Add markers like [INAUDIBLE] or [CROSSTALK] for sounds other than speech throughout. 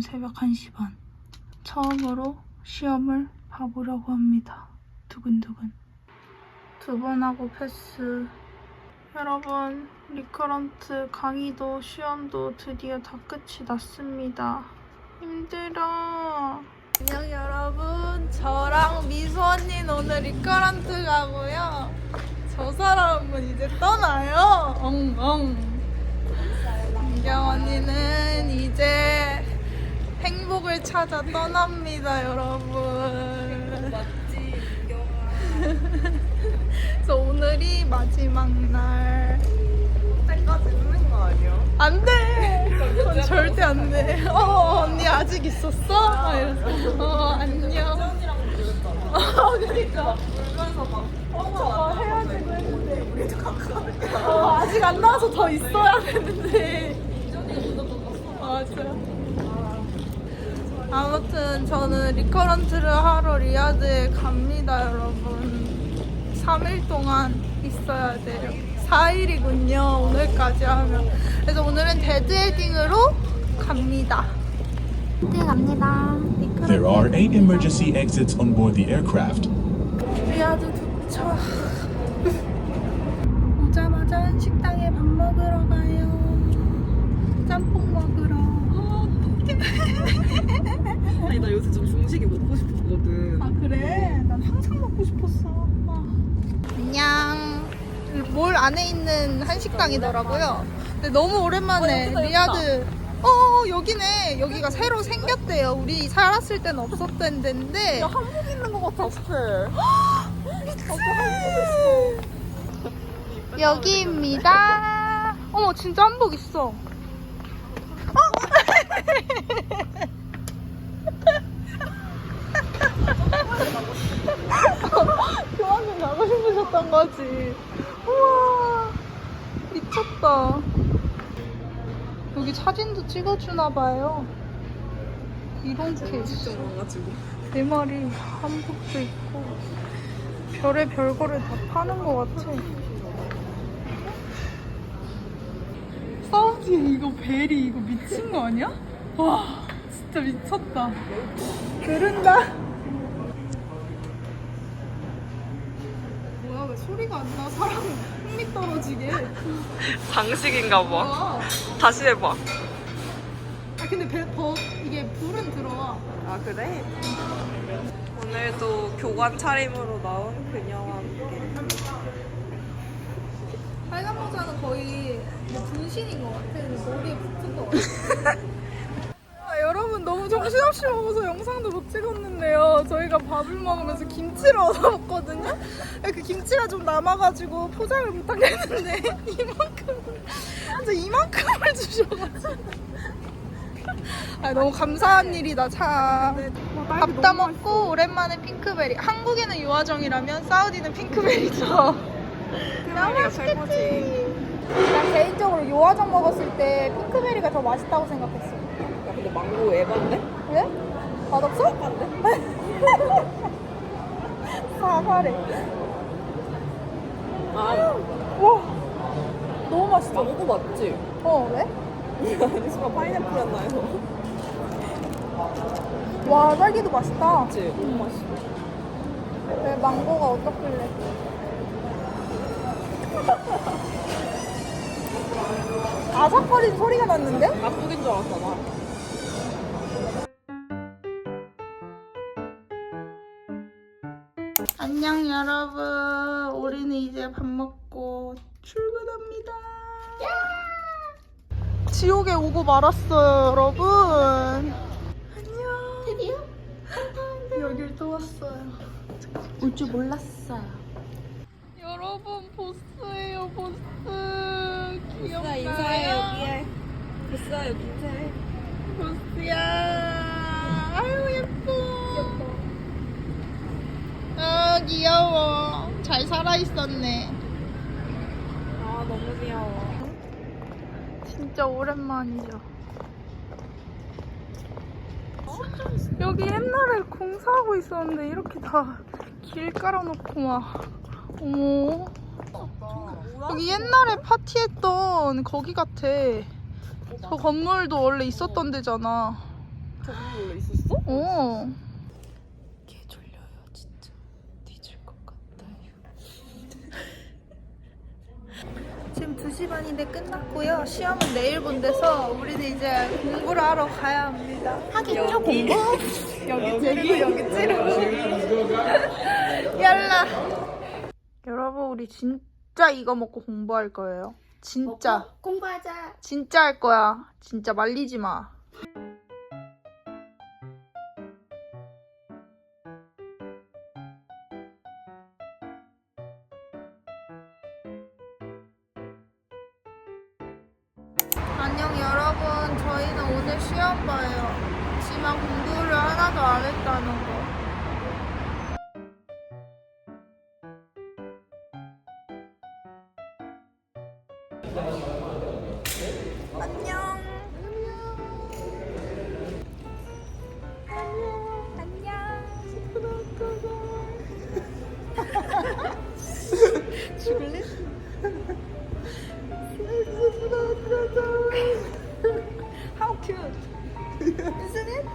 새벽 1시 반. 처음으로 시험을 봐보려고 합니다. 두근두근. 두 번 하고 패스. 여러분, 리커런트 강의도 시험도 드디어 다 끝이 났습니다. 힘들어. 안녕 여러분. 저랑 미소 언니는 오늘 리커런트 가고요. 저 사람은 이제 떠나요. 엉엉. 민경 언니는 이제 행복을 찾아 떠납니다, 여러분. 맞지. [LAUGHS] 그래서 오늘이 마지막 날. 때까지 있는 거 아니야? 안 돼! 그건 절대 안 돼. 어, 언니 아직 있었어? 막 이러면서. 어, 안녕. 언니랑. 어, 그니까. 울면서 막. 어, 저거 헤어지고 했는데. 우리도 가까우니까. 어, 아직 안 나와서 더 있어야 되는데. 먼저. 맞아요. 아무튼 저는 리커런트를 하러 리아드에 갑니다, 여러분. 3일 동안 있어야 돼요. 4일이군요, 오늘까지 하면. 그래서 오늘은 데드헤딩으로 갑니다. 네, 갑니다. There are eight emergency exits on board the aircraft. 리아드 도착. 오자마자 식당에 밥 먹으러 가요. 짬뽕 먹으러. [LAUGHS] 아니, 나 요새 좀 중식이 먹고 싶었거든. 아 그래? 난 항상 먹고 싶었어. 안녕. 몰 안에 있는 한식당이더라고요. 근데 너무 오랜만에 어, 여기다, 리아드. 어 여기네. 여기가 새로 생겼대요. 우리 살았을 때는 없었던 데인데. 한복 있는 거 같아, 스펠. 여기입니다. 어머 진짜 한복 있어. 어? 교환을 가고 싶으셨던 거지. 우와 미쳤다. 여기 사진도 찍어주나 봐요. 이렇게 진짜 많아가지고. 내 말이 한복도 있고 별의 별거를 다 파는 것 같아. 사우디 이거 벨이 이거 미친 거 아니야? 와 진짜 미쳤다. 들은다. 뭐야 왜 소리가 안 나? 사람 흥미 떨어지게. 장식인가 봐. 뭐야? 다시 해봐. 아 근데 배, 더 이게 불은 들어와. 아, 그래? 오늘도 교관 차림으로 나온 그녀와 함께. 빨간 모자는 거의 뭐 분신인 것 같아. 근데 머리에 붙은 것 같아. [LAUGHS] 아, 여러분 너무 정신없이 먹어서 영상도 못 찍었는데요. 저희가 밥을 먹으면서 김치를 얻어 먹거든요. 그 김치가 좀 남아가지고 포장을 못하겠는데 [LAUGHS] 이만큼을 진짜 이만큼을 주셔가지고. 아, 너무 감사한 일이다 참. 밥 다 먹고 오랜만에 핑크베리. 한국에는 유화정이라면 사우디는 핑크베리죠. 그러니까 최고지. 난 개인적으로 요화정 먹었을 때 핑크베리가 더 맛있다고 생각했어. 야, 근데 망고 에반데? 왜? 맛없어? [LAUGHS] 사과래. 아, 와, 너무 맛있어. 망고 맞지? 어, 왜? [LAUGHS] 아니, 순간 파인애플 했나요? 와, 딸기도 맛있다. 맞지? 너무 맛있어. 왜 망고가 어떻길래? [LAUGHS] 아삭거리는 소리가 났는데? 나쁘긴 줄 알았잖아. 여러분. 우리는 이제 밥 먹고 출근합니다. 지옥에 오고 말았어요, 여러분. 안녕. 드디어 여길 또 왔어요. 올 줄 몰랐어요. 여러분 보스예요, 보스. 귀엽나요? 인사해, 여기에. 됐어, 여기 인사해. 보스야. 아유 예뻐. 아 귀여워. 잘 살아 있었네. 아, 너무 귀여워. 진짜 오랜만이죠. 여기 옛날에 공사하고 있었는데 이렇게 다 길 깔아놓고 막 어머 여기 옛날에 파티했던 거기 같아 저 건물도 원래 있었던 데잖아 저거 원래 있었어? 어. 개 졸려요, 진짜. 뒤질 것 같아요. 지금 2시 반인데 끝났고요. 시험은 내일 본대서 우리는 이제 공부를 하러 가야 합니다. 하겠죠, 공부? 여기 찌르고 여기 찌르고. [LAUGHS] 얄라. 여러분, 우리 진짜 이거 먹고 공부할 거예요. 진짜. 공부하자. 진짜 할 거야. 진짜 말리지 마. cute, isn't it?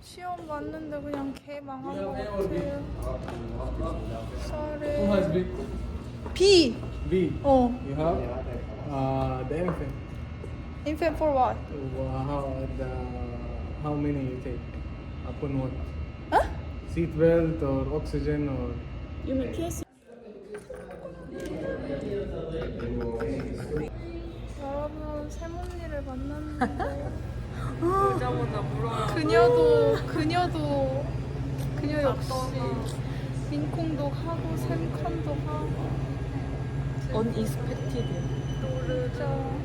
시험 봤는데 그냥 개 망한 것 같아요. Who has Sorry. B? B. B. 어. You have uh, the infant. Infant for what? Uh, how the how many you take? Upon what? Huh? Seat belt or oxygen or 여러분 만났는데 [LAUGHS] 보자마자 물어. 그녀도 그녀도 그녀 역시 민콩도 하고 샘컨도 하고 언이스펙티드. 모르죠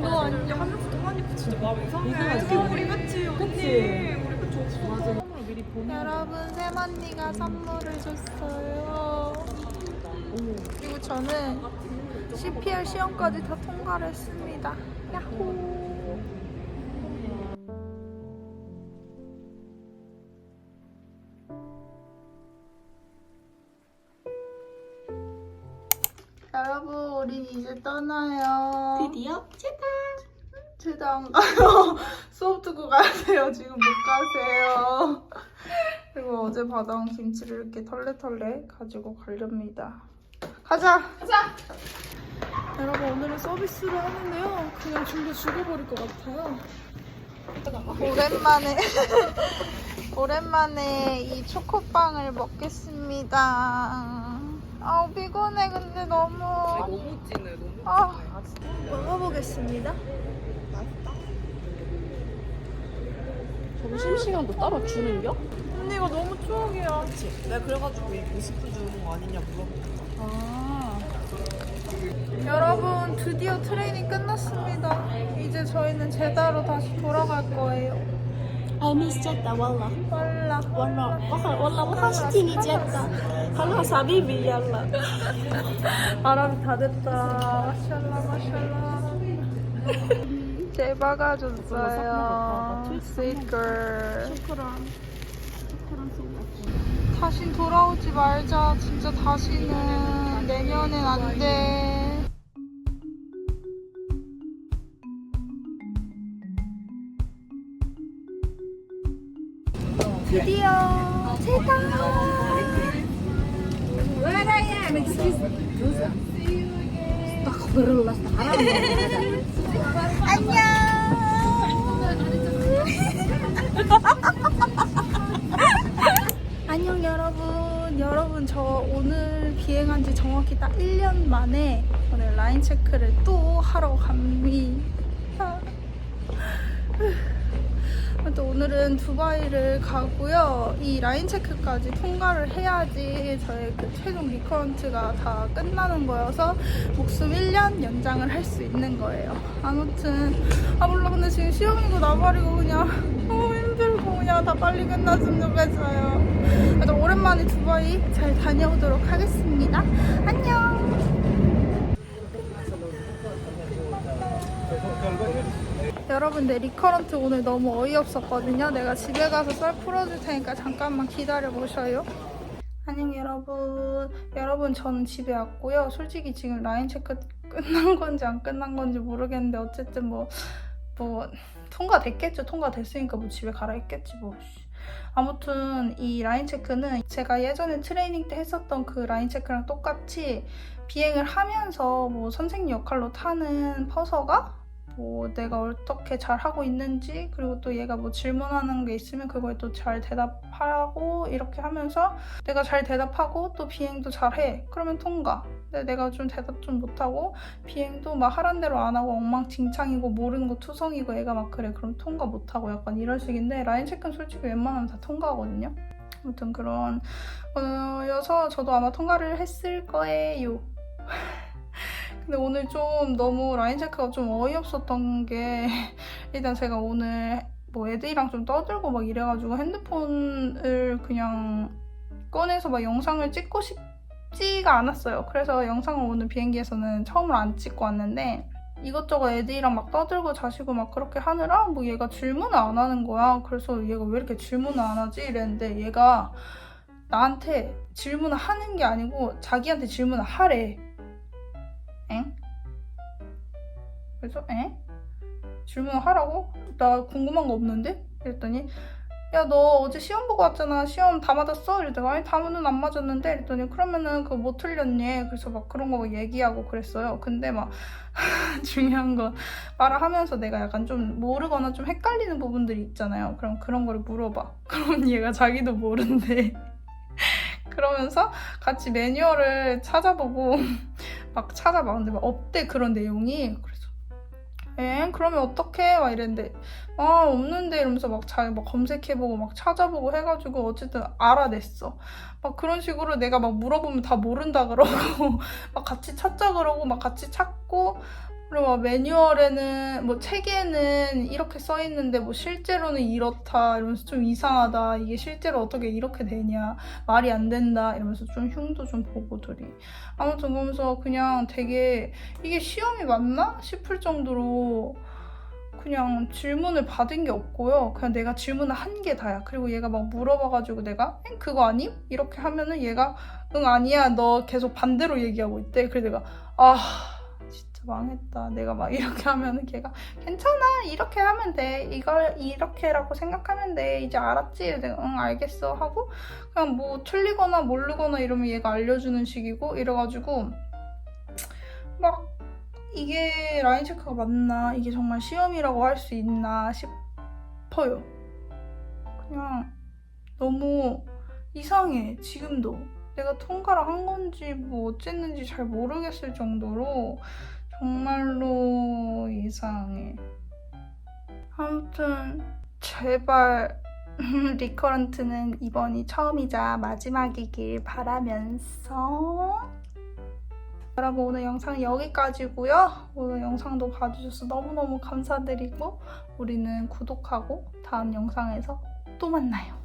너 안녕 하면서도 하니까 진짜 마음 이상해. 우리 같이 언니. 우리 같이 없어. 맞아. 미리. 여러분 샘 언니가 선물을 줬어요 그리고 저는 CPR 시험까지 다 통과를 했습니다 야호 여러분 우린 이제 떠나요 드디어. 제도 안 가요. [LAUGHS] 수업 듣고 가야 돼요. 지금 못 가세요. 그리고 어제 받아온 김치를 이렇게 털레털레 가지고 가렵니다. 가자! 가자! 여러분 오늘은 서비스로 하는데요. 그냥 좀더 죽여버릴 것 같아요. 오랜만에 [LAUGHS] 오랜만에 이 초코빵을 먹겠습니다. 아우 피곤해 근데 너무 너무 진해. 너무 아. 아. 먹어보겠습니다. 점심시간도 따로 주는겨? 언니 이거 너무 추억이야. 내가 그래가지고 이 고스프 주는 거 아니냐 물어봤다. 아. 여러분 드디어 트레이닝 끝났습니다. 이제 저희는 제다로 다시 돌아갈 거예요. I miss Jeddah والله والله والله والله والله وحشتيني جدة خلاص حبيبي يلا عربي 다 됐다 마샬라 마샬라 대박아줬어요 스위커 다신 돌아오지 말자. 진짜 다시는 내년엔 안 돼. 드디어 제다. 안녕 [LAUGHS] 여러분 여러분 저 오늘 비행한 지 정확히 딱 1년 만에 오늘 라인 체크를 또 하러 갑니다 또 오늘은 두바이를 가고요. 이 라인 체크까지 통과를 해야지 저의 그 최종 리커런트가 다 끝나는 거여서 목숨 1년 연장을 할 수 있는 거예요. 아무튼 아 몰라 근데 지금 시험이고 나발이고 그냥 그냥 다 빨리 끝났으면 좋겠어요. 그래도 오랜만에 두바이 잘 다녀오도록 하겠습니다. 안녕. 여러분 내 리커런트 오늘 너무 어이없었거든요. 내가 집에 가서 썰 풀어줄 테니까 잠깐만 기다려 보셔요. 안녕 여러분. 여러분 저는 집에 왔고요. 솔직히 지금 라인 체크 끝난 건지 안 끝난 건지 모르겠는데 어쨌든 뭐 뭐 통과됐겠죠. 통과됐으니까 뭐 집에 했겠지 뭐. 씨. 아무튼 이 라인 체크는 제가 예전에 트레이닝 때 했었던 그 라인 체크랑 똑같이 비행을 하면서 뭐 선생님 역할로 타는 퍼서가 뭐 내가 어떻게 잘 하고 있는지 그리고 또 얘가 뭐 질문하는 게 있으면 그거에 또 잘 대답하고 이렇게 하면서 내가 잘 대답하고 또 비행도 잘해. 그러면 통과. 근데 내가 좀 대답 좀 못하고 비행도 막 하란 대로 안 하고 엉망진창이고 모르는 거 투성이고 애가 막 그래. 그럼 통과 못하고 약간 이런 식인데 라인 체크는 솔직히 웬만하면 다 통과하거든요. 아무튼 그런 거여서 저도 아마 통과를 했을 거예요 [LAUGHS] 근데 오늘 좀 너무 라인 체크가 좀 어이없었던 게 [LAUGHS] 일단 제가 오늘 뭐 애들이랑 좀 떠들고 막 이래가지고 핸드폰을 그냥 꺼내서 막 영상을 찍고 싶지가 않았어요. 그래서 영상을 오늘 비행기에서는 처음으로 안 찍고 왔는데 이것저것 애들이랑 막 떠들고 자시고 막 그렇게 하느라 뭐 얘가 질문을 안 하는 거야. 그래서 얘가 왜 이렇게 질문을 안 하지? 이랬는데 얘가 나한테 질문을 하는 게 아니고 자기한테 질문을 하래. 엥? 그래서 에? 질문을 하라고? 나 궁금한 거 없는데? 이랬더니 야 너 어제 시험 보고 왔잖아 시험 다 맞았어? 이랬더니 아니 다문은 안 맞았는데 이랬더니 그러면은 그거 뭐 틀렸니? 그래서 막 그런 거 얘기하고 그랬어요 근데 막 [LAUGHS] 중요한 건 말을 하면서 내가 약간 좀 모르거나 좀 헷갈리는 부분들이 있잖아요 그럼 그런 거를 물어봐 [LAUGHS] 그러면 얘가 자기도 모른대 그러면서 같이 매뉴얼을 찾아보고 [LAUGHS] 막 찾아봐. 근데 막 없대 그런 내용이. 그래서 엥 그러면 어떡해? 막 이랬는데 아 없는데 이러면서 막 자기 막 검색해보고 막 찾아보고 해가지고 어쨌든 알아냈어. 막 그런 식으로 내가 막 물어보면 다 모른다 그러고 [LAUGHS] 막 같이 찾자 그러고 막 같이 찾고 그리고 막 매뉴얼에는 뭐 책에는 이렇게 써 있는데 뭐 실제로는 이렇다 이러면서 좀 이상하다 이게 실제로 어떻게 이렇게 되냐 말이 안 된다 이러면서 좀 흉도 좀 보고 둘이 아무튼 그러면서 그냥 되게 이게 시험이 맞나 싶을 정도로 그냥 질문을 받은 게 없고요. 그냥 내가 질문을 한 게 다야. 그리고 얘가 막 물어봐가지고 내가 엥 그거 아님? 이렇게 하면은 얘가 응 아니야 너 계속 반대로 얘기하고 있대. 그래서 내가 아 망했다. 내가 막 이렇게 하면은 걔가 괜찮아 이렇게 하면 돼. 이걸 이렇게라고 생각하면 돼. 이제 알았지? 내가 응 알겠어 하고 그냥 뭐 틀리거나 모르거나 이러면 얘가 알려주는 식이고 이래가지고 막 이게 라인 체크가 맞나 이게 정말 시험이라고 할 수 있나 싶어요. 그냥 너무 이상해 지금도 내가 통과를 한 건지 뭐 어쨌는지 잘 모르겠을 정도로 정말로 이상해. 아무튼 제발 [LAUGHS] 리커런트는 이번이 처음이자 마지막이길 바라면서 여러분 오늘 영상 여기까지고요. 오늘 영상도 봐주셔서 너무너무 감사드리고 우리는 구독하고 다음 영상에서 또 만나요.